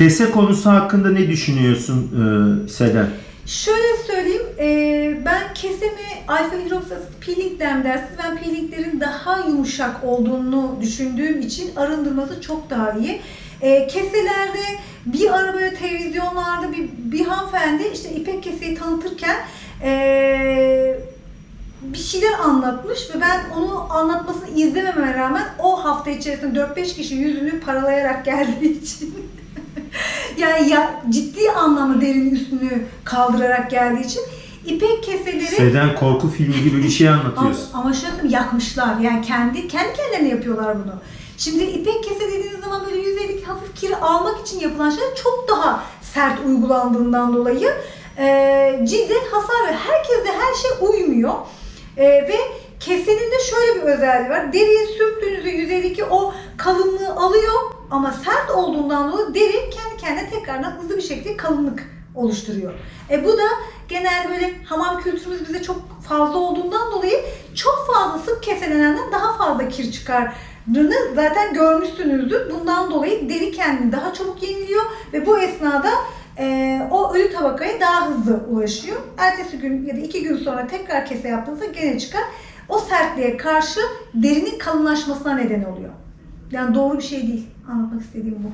Kese konusu hakkında ne düşünüyorsun e, Seden? Şöyle söyleyeyim, e, ben kesemi alfa hidroksat peelingden dersiniz. Ben peelinglerin daha yumuşak olduğunu düşündüğüm için arındırması çok daha iyi. E, keselerde bir ara böyle televizyonlarda bir, bir hanımefendi işte ipek keseyi tanıtırken e, bir şeyler anlatmış ve ben onu anlatmasını izlememe rağmen o hafta içerisinde 4-5 kişi yüzünü paralayarak geldiği için yani ya ciddi anlamda derinin üstünü kaldırarak geldiği için ipek keseleri Seden korku filmi gibi bir şey ama, anlatıyorsun. ama şöyle söyleyeyim, yakmışlar. Yani kendi kendi kendilerine yapıyorlar bunu. Şimdi ipek kese dediğiniz zaman böyle yüzeylik hafif kiri almak için yapılan şeyler çok daha sert uygulandığından dolayı e, cilde hasar ve herkese her şey uymuyor. E, ve kesenin de şöyle bir özelliği var. Deriye sürttüğünüzde yüzeydeki o kalınlığı alıyor ama sert olduğundan dolayı deri kendi kendine tekrardan hızlı bir şekilde kalınlık oluşturuyor. E bu da genel böyle hamam kültürümüz bize çok fazla olduğundan dolayı çok fazla sık keselenenden daha fazla kir çıkardığını zaten görmüşsünüzdür. Bundan dolayı deri kendini daha çabuk yeniliyor ve bu esnada e, o ölü tabakaya daha hızlı ulaşıyor. Ertesi gün ya da iki gün sonra tekrar kese yaptığınızda gene çıkar. O sertliğe karşı derinin kalınlaşmasına neden oluyor. Yani doğru bir şey değil. Anlatmak istediğim bu.